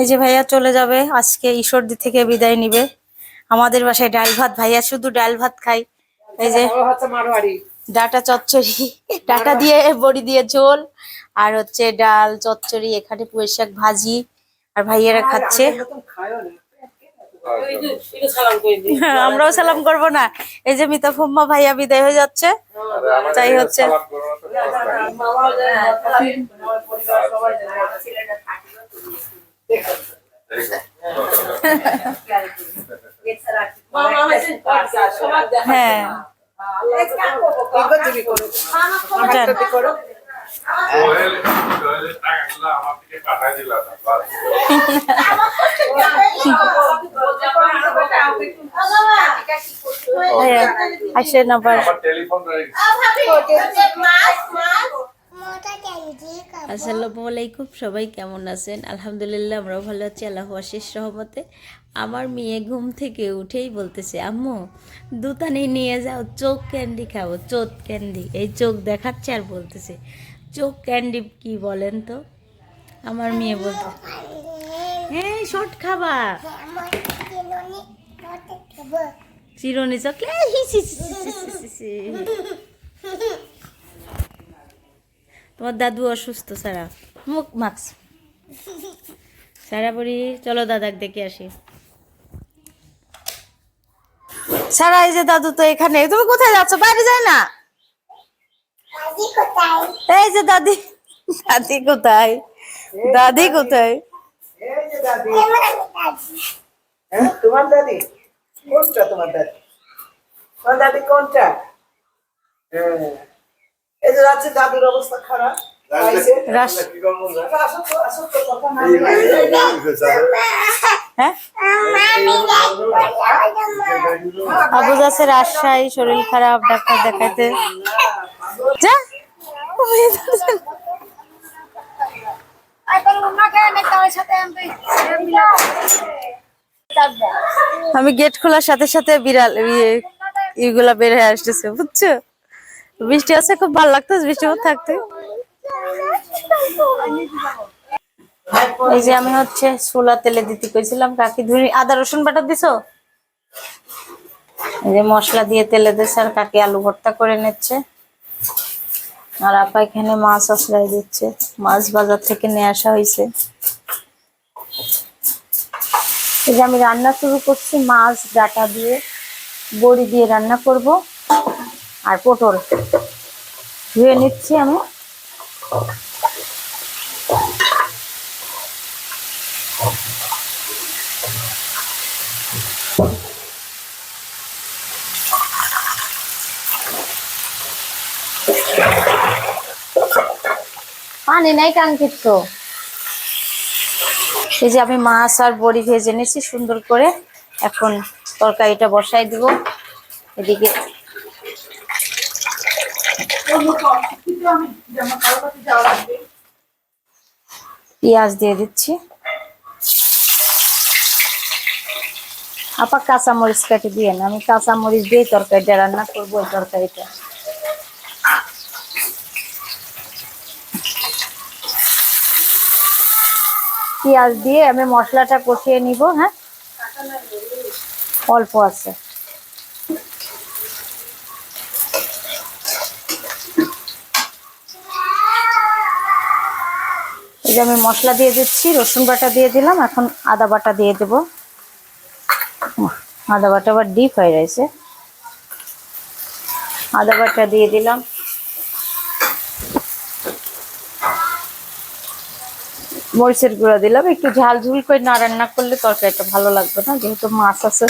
এই যে ভাইয়া চলে যাবে, আজকে ঈশ্বরদী থেকে বিদায় নিবে। আমাদের বাসায় ডাল ভাত, ভাইয়া শুধু ডাল ভাত খাই এই যে ডাটা চচ্চড়ি, ডাটা দিয়ে বড়ি দিয়ে ঝোল, আর হচ্ছে ডাল চচ্চড়ি, এখানে পুঁই শাক ভাজি, আর ভাইয়েরা খাচ্ছে। আমরাও সালাম করব না। এই যে মিতা ফুম্মা ভাইয়া বিদায় হয়ে যাচ্ছে। তাই হচ্ছে। ভাইয়া আসেন আবার। টেলিফোন আসসালামু আলাইকুম সবাই কেমন আছেন আলহামদুলিল্লাহ আমরাও ভালো আছি আল্লাহ আশিস রহমতে আমার মেয়ে ঘুম থেকে উঠেই বলতেছে আম্মু দুতানি নিয়ে যাও চোখ ক্যান্ডি খাব চোখ ক্যান্ডি এই চোখ দেখাচ্ছে আর বলতেছে চোখ ক্যান্ডি কি বলেন তো আমার মেয়ে বলতে হ্যাঁ শর্ট খাবা চিরনি চকলেট তোমার দাদু অসুস্থ সারা। মুখ মাক্স সারা বড়ি চলো দাদাক দেখে আসি। সারা এই যে দাদু তো এখানে। তুমি কোথায় যাচ্ছ? বাইরে যায় না? এই যে দাদি দাদি কোথায়? দাদি কোথায়? এই যে দাদি হ্যাঁ তোমার দাদি? কোনটা তোমার দাদি? তোমার দাদি কোনটা? হ্যাঁ। এই যে দাদুর অবস্থা খারাপ। হ্যাঁ আবু যাচ্ছে রাজশাহী শরীর খারাপ ডাক্তার দেখাইতে। যা। আমি গেট খোলার সাথে সাথে বিড়াল ইয়ে ইগুলা বের হয়ে আসতেছে বুঝছ? বৃষ্টি আছে, খুব ভালো লাগতেছে বৃষ্টি থাকতে। এই যে আমি হচ্ছে ছোলা তেলে দিতে কইছিলাম, কাকি ধুরি আদা, রসুন বাটা দিছো? এই যে মশলা দিয়ে তেলে দিচ্ছে আর কাকি আলু ভর্তা করে নিচ্ছে। আর আপা এখানে মাছ আশ্রয় দিচ্ছে, মাছ বাজার থেকে নিয়ে আসা হয়েছে এই যে আমি রান্না শুরু করছি, মাছ ডাটা দিয়ে, বড়ি দিয়ে রান্না করব। আর পটল। ধুয়ে নিচ্ছি আমি। পানি নাই কাঙ্ক্ষিত। এই যে আমি মাছ আর বড়ি ভেজে নিয়েছি সুন্দর করে। এখন তরকারিটা বসাই দিব। এদিকে পেঁয়াজ দিয়ে দিচ্ছি। আপা কাঁচা মরিচ কাটি দিয়ে না আমি কাঁচা মরিচ দিয়ে তরকারিটা রান্না করব ওই তরকারিটা। পেঁয়াজ দিয়ে আমি মশলাটা কষিয়ে নিব হ্যাঁ? অল্প আছে। যে আমি মশলা দিয়ে দিচ্ছি, রসুন বাটা দিয়ে দিলাম, এখন আদা বাটা দিয়ে দেব। আদা বাটা আবার ডিপ হয়ে রয়েছে। আদা বাটা দিয়ে দিলাম। মরিচের গুঁড়া দিলাম। একটু ঝাল ঝুল করে না রান্না করলে তরকারিটা ভালো লাগবে না, যেহেতু মাছ আছে।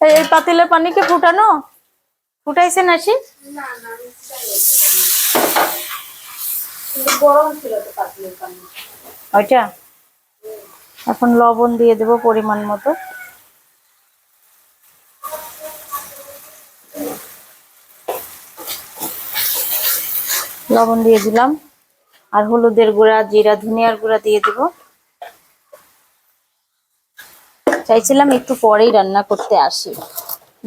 এই পাতিলে পানিকে ফুটানো? ওইটা? এখন লবণ দিয়ে দেব পরিমাণ মতো। লবণ দিয়ে দিলাম। আর হলুদের গুঁড়া, জিরা, ধনিয়ার গুঁড়া দিয়ে দিব। চাইছিলাম একটু পরেই রান্না করতে আসি।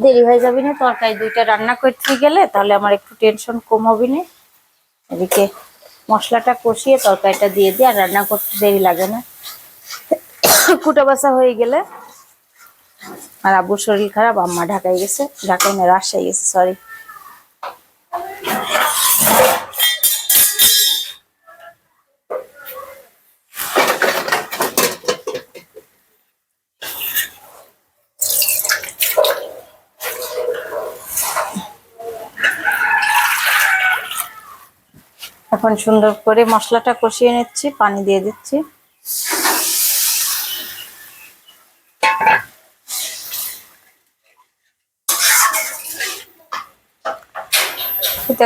দেরি হয়ে যাবে না, তরকারি দুইটা রান্না করতে গেলে তাহলে আমার একটু টেনশন কম হবে না। এদিকে মশলাটা কষিয়ে তরকারিটা দিয়ে দিই আর রান্না করতে দেরি লাগে না। কুটা বাসা হয়ে গেলে আর আব্বুর শরীর খারাপ, আম্মা ঢাকায় গেছে, ঢাকায় না, রাজশাহী গেছে সরি এখন সুন্দর করে মশলাটা কষিয়ে নিচ্ছি, পানি দিয়ে দিচ্ছি।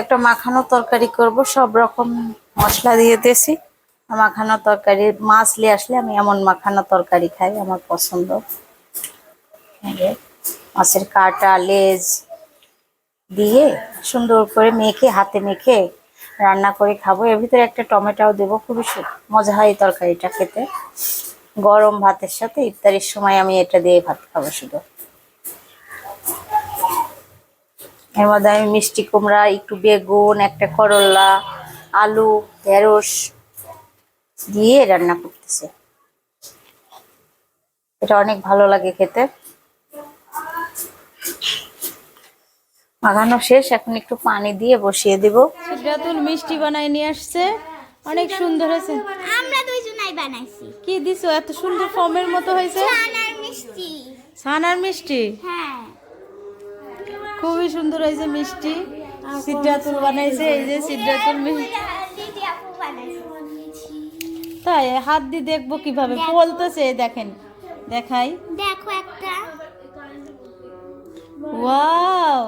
একটা মাখানো তরকারি করব, সব রকম মশলা দিয়ে দিয়েছি। মাখানো তরকারি, মাছ নিয়ে আসলে আমি এমন মাখানো তরকারি খাই আমার পছন্দ। মাছের কাটা, লেজ দিয়ে সুন্দর করে মেখে, হাতে মেখে রান্না করে খাব। এর ভিতরে একটা টমেটোও দেবো, খুবই মজা হয় এই তরকারিটা খেতে। গরম ভাতের সাথে ইফতারির সময় আমি এটা দিয়ে ভাত খাব শুধু। এর মধ্যে আমি মিষ্টি কুমড়া, একটু বেগুন, একটা করলা, আলু, ঢেঁড়স দিয়ে রান্না করতেছে। এটা অনেক ভালো লাগে খেতে। মাখানো শেষ এখন একটু পানি দিয়ে বসিয়ে দিব। সিদ্ধাতুল মিষ্টি বানাই নিয়ে আসছে। অনেক সুন্দর হয়েছে। আমরা দুইজনাই বানাইছি। কি দিছো? এত সুন্দর ফর্মের মতো হয়েছে। ছানার মিষ্টি। ছানার মিষ্টি? হ্যাঁ। খুবই সুন্দর হয়েছে মিষ্টি। সিদ্ধাতুল বানাইছে এই যে সিদ্ধাতুল মিষ্টি। দিদি আপু বানাইছি। তাই হাত দিয়ে দেখব কীভাবে। বলতেছে দেখেন। দেখাই। দেখো একটা। ওয়াও!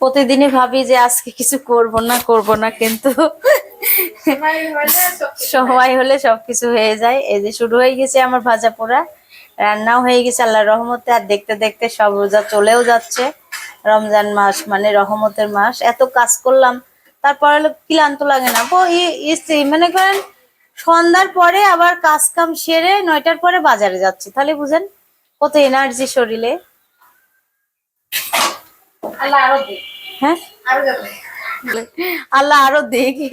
প্রতিদিনই ভাবি যে আজকে কিছু করব না করব না কিন্তু সময় হলে সবকিছু হয়ে যায়। এই যে শুরু হয়ে গেছে আমার ভাজা পোড়া রান্নাও হয়ে গেছে আল্লাহর রহমতে আর দেখতে দেখতে সব রোজা চলেও যাচ্ছে। রমজান মাস মানে রহমতের মাস। এত কাজ করলাম তারপর হলো ক্লান্ত লাগে না। মনে করেন সন্ধ্যার পরে আবার কাজ কাম সেরে নয়টার পরে বাজারে যাচ্ছি। তাহলে বুঝেন কত এনার্জি শরীরে। হ্যাঁ? আল্লাহ আরও দেখে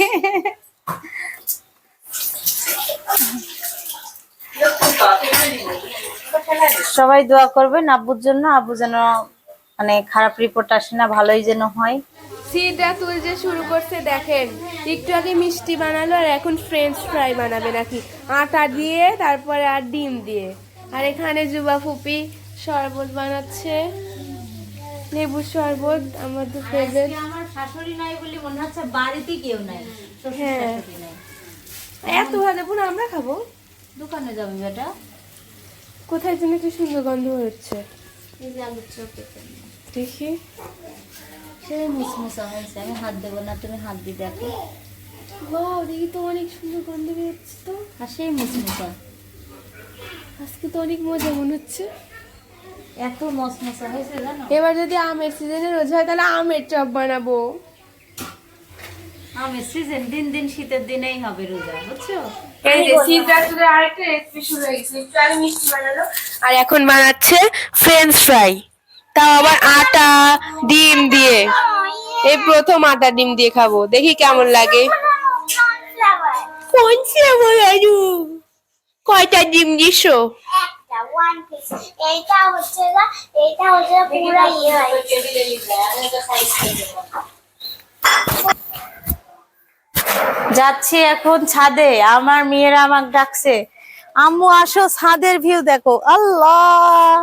সবাই দোয়া করবেন আব্বুর জন্য। আব্বু যেন মানে খারাপ রিপোর্ট আসে না ভালোই যেন হয়। সিডা তুল যে শুরু করছে দেখেন একটু আগে মিষ্টি বানালো আর এখন ফ্রেঞ্চ ফ্রাই বানাবে নাকি। আটা দিয়ে তারপরে আর ডিম দিয়ে। আর এখানে জুবা ফুপি শরবত বানাচ্ছে। লেবুর শরবত আমাদের ফেভারিট আমার শাশুড়ি নাই বলে মনে হচ্ছে বাড়িতে কেউ নাই হ্যাঁ। এত ভালো পুরো আমরা খাব? দোকানে যাবে বেটা? কোথায় যেন কি সুন্দর গন্ধ হচ্ছে। দেখি। সেই মুসমুসা হয়েছে আমি হাত দেবো না তুমি হাত দিয়ে দেখো। ওয়াও দেখি তো অনেক সুন্দর গন্ধ বেরোচ্ছে তো। আর সেই মুসমুসা। আজকে তো অনেক মজা মনে হচ্ছে। এত মসমসা হয়েছে জানো? এবার যদি আমের সিজনে রোজ হয় তাহলে আমের চপ বানাবো। আমের সিজন দিন দিন শীতের দিনেই হবে রোজা বুঝছ? এই যে সিদ্ধার্থদের আরেকটা রেসিপি শুরু হয়ে গেছে একটু আগে মিষ্টি বানালো। আর এখন বানাচ্ছে ফ্রেঞ্চ ফ্রাই তাও আবার আটা ডিম দিয়ে। এই প্রথম আটা ডিম দিয়ে খাব। দেখি কেমন লাগে। কোন ফ্লেভার কয়টা ডিম দিছো? এইটা হচ্ছে না এইটা হচ্ছে পুরো ইয়ে যাচ্ছি এখন ছাদে, আমার মেয়েরা আমাকে ডাকছে। আম্মু, আসো ছাদের ভিউ দেখো। আল্লাহ,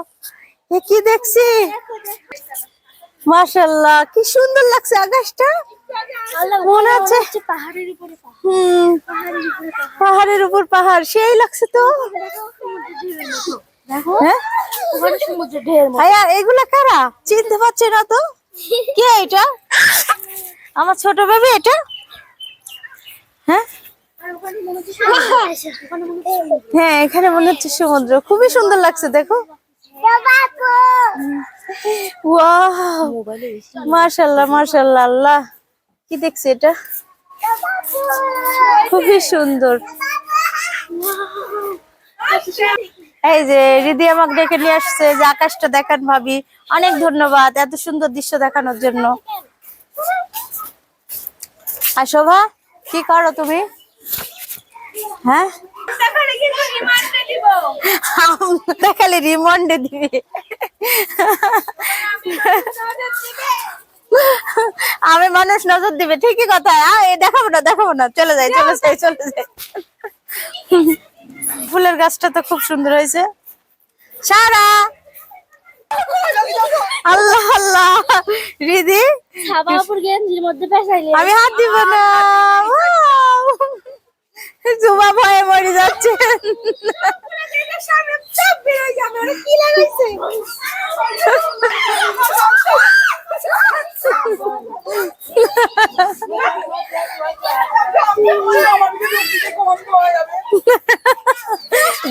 এ কি দেখছি? মাশাল্লাহ কি সুন্দর লাগছে আকাশটা। মনে হচ্ছে পাহাড়ের উপর পাহাড়। সেই লাগছে তো। হ্যাঁ? এগুলা কারা? চিনতে পারছে না তো। কে এটা? আমার ছোট বেবি এটা? হ্যাঁ? হ্যাঁ এখানে মনে হচ্ছে সমুদ্র। খুবই সুন্দর লাগছে দেখো। ওয়াও মাশাল্লাহ মাশাল্লাহ আল্লাহ। কি দেখছে এটা? খুবই সুন্দর। এই যে রিদি আমাকে ডেকে নিয়ে আসছে, যে আকাশটা দেখান ভাবি। অনেক ধন্যবাদ এত সুন্দর দৃশ্য দেখানোর জন্য। আর শোভা, কি করো তুমি? হ্যাঁ? দেখালে রিমন্ডে দিবি। আমি মানুষ নজর দিবে, ঠিকই কথা। দেখাবো না দেখাবো না। চলে যাই চলে যাই চলে যাই। ফুলের গাছটা তো খুব সুন্দর হয়েছে। সারা! আল্লাহ আল্লাহ। রিদি? আমি হাত দিব না। জুমা ভয়ে মরে যাচ্ছে।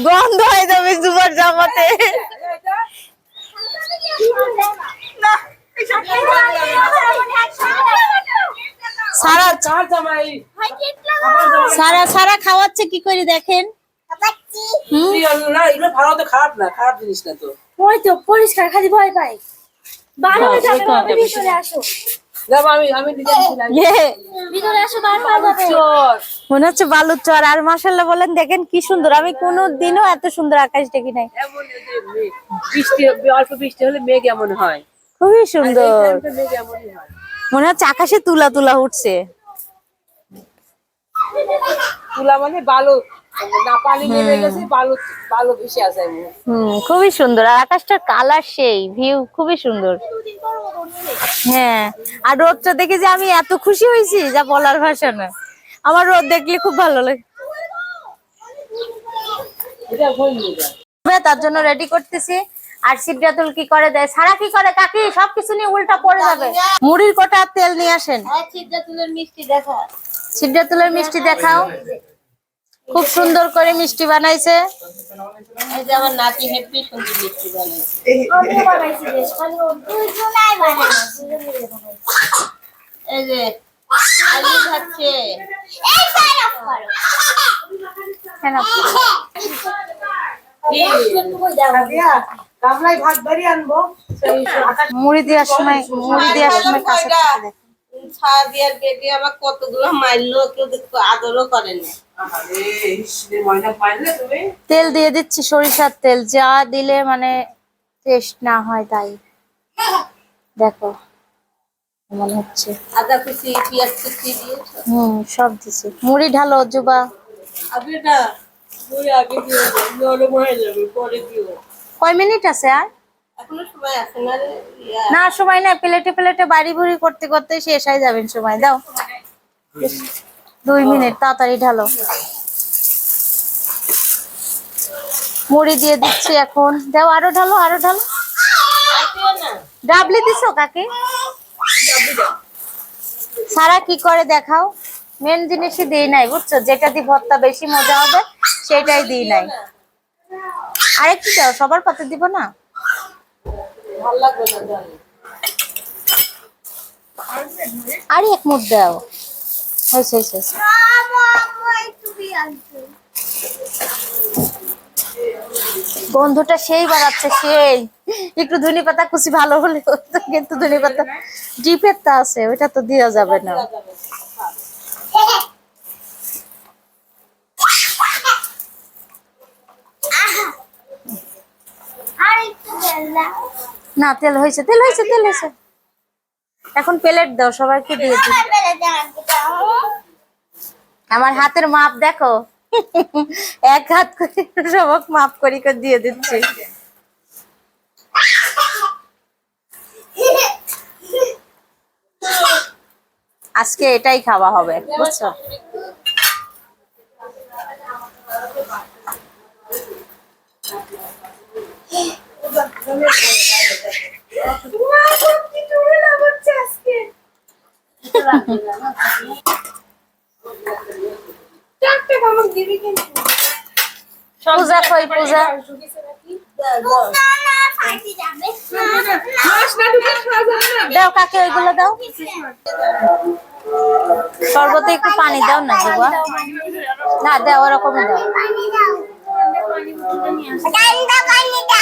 গন্ধ হয়ে যাবে জুমার জামাতে। সারা সারা সারা খাওয়াচ্ছে কি করে দেখেন? হুম? না এগুলো ভালো তো খারাপ না খারাপ জিনিস না তো। ওই তো পরিষ্কার খালি ভয় পাই ইয়ে, মনে হচ্ছে বালুর চর। আর মাসাল্লাহ বলেন দেখেন কি সুন্দর। আমি কোনো দিনও এত সুন্দর আকাশ দেখি নাই। বৃষ্টি অল্প বৃষ্টি হলে মেঘ এমন হয়। খুবই সুন্দর। মেঘ এমনই হয়। মনে হচ্ছে আকাশে তুলা তুলা উঠছে। তুলা মানে বালু খুবই সুন্দর। আর আকাশটার কালার সেই ভিউ খুবই সুন্দর। হ্যাঁ আর রোদটা দেখে যে আমি এত খুশি হয়েছি যা বলার ভাষা না। আমার রোদ দেখলে খুব ভালো লাগে। তার জন্য রেডি করতেছি। আর সিদ্ধাতুল কি করে দেয়? সারা কি করে? কাকি সবকিছু নিয়ে উল্টা পড়ে যাবে। মুড়ির কোটা আর তেল নিয়ে আসেন। সিদ্ধাতুলের মিষ্টি দেখা। মিষ্টি দেখাও। খুব সুন্দর করে মিষ্টি বানাইছে। এই যে আমার নাতি হেপি সুন্দর মিষ্টি বানাইছে। আমিও বানাইছি বেশ ও দুজনাই বানাইছে এই যে আলু খাচ্ছে এই। সাইড অফ করো কেন মুড়ি দেওয়ার সময় মুড়ি দেওয়ার সময় কাছে কতগুলো মারলো কেউ আদরও করে না। আরে ইস রে, ময়দা পাইলে তুমি? তেল দিয়ে দিচ্ছি সরিষার তেল যা দিলে মানে টেস্ট না হয় তাই। দেখো মনে হচ্ছে। আদা কুচি পেঁয়াজ কুচি দিয়েছ হুম সব দিছি। মুড়ি ঢালো জুবা আগে না তুই আগে দিও নরম হয়ে যাবে পরে দিও কয় মিনিট আছে আর? না সময় না প্লেটে প্লেটে বাড়ি ভুড়ি করতে করতে শেষ হয়ে যাবেন সময়। দাও। দুই মিনিট তাড়াতাড়ি ঢালো। মুড়ি দিয়ে দিচ্ছি এখন। দাও আরও ঢালো আরও ঢালো। ডাবলি দিছো কাকে? সারা কি করে দেখাও? মেন জিনিসই দিই নাই বুঝছ? যেটা দিয়ে ভর্তা বেশি মজা হবে সেটাই দিই নাই। আরেকটু দাও, সবার পাতে দিব না? আর এক মুঠ দাও। গন্ধটা সেই বাড়াচ্ছে, সেই। একটু ধনে পাতা কুচি ভালো হলে কিন্তু ধনে পাতা ডিপের তা আছে, ওইটা তো দেওয়া যাবে না আর একটু তেল দাও না, তেল হয়েছে তেল হয়েছে তেল হয়েছে। এখন প্লেট দাও, সবাইকে দিয়ে আমার হাতের মাপ দেখো। এক হাত করে সবক মাপ করি করে দিয়ে দিচ্ছি। আজকে এটাই খাওয়া হবে, বুঝছ? পূজা কই পূজা? দাও কাকে ওইগুলো দাও। শরবতে একটু পানি দাও না দেবো না দাও ওরকমই দাও। দাও।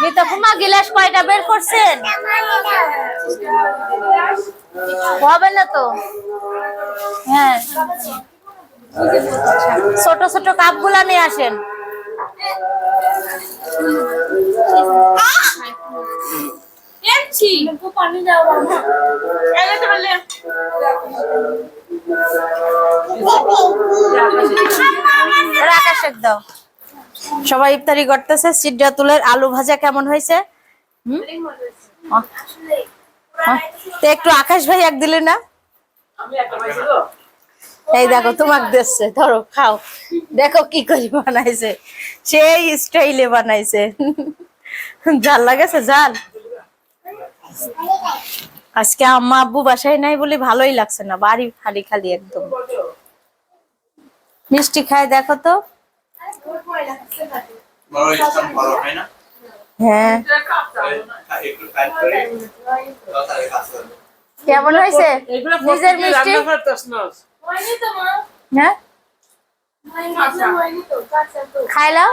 মিতা গিলাস কয়টা বের করছেন? হবে না তো? হ্যাঁ। ছোট ছোট কাপগুলা নিয়ে আসেন। এর আকাশের দাও। সবাই ইফতারি করতেছে। সিডা তুলের আলু ভাজা কেমন হয়েছে? তো একটু আকাশ ভাই এক দিলে না? এই দেখো তোমাকে দিচ্ছে। ধরো খাও। দেখো কি করে বানাইছে। সেই স্টাইলে বানাইছে। জাল লাগেছে জাল? আজকে আম্মা আব্বু বাসায় নাই বলে ভালোই লাগছে না বাড়ি খালি খালি একদম। মিষ্টি খায় দেখো তো। হয় হ্যাঁ। কেমন হয়েছে? নিজের মিষ্টি? হ্যাঁ? খাইলাও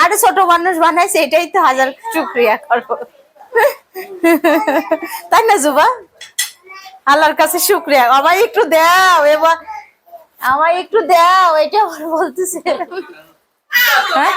আরে ছোট মানুষ বানাইছে, এটাই তো হাজার শুক্রিয়া করব তাই না, জুবা? আল্লাহর কাছে শুক্রিয়া। আমায় একটু দাও, এবার আমায় একটু দাও এটা বলতেছে। হ্যাঁ?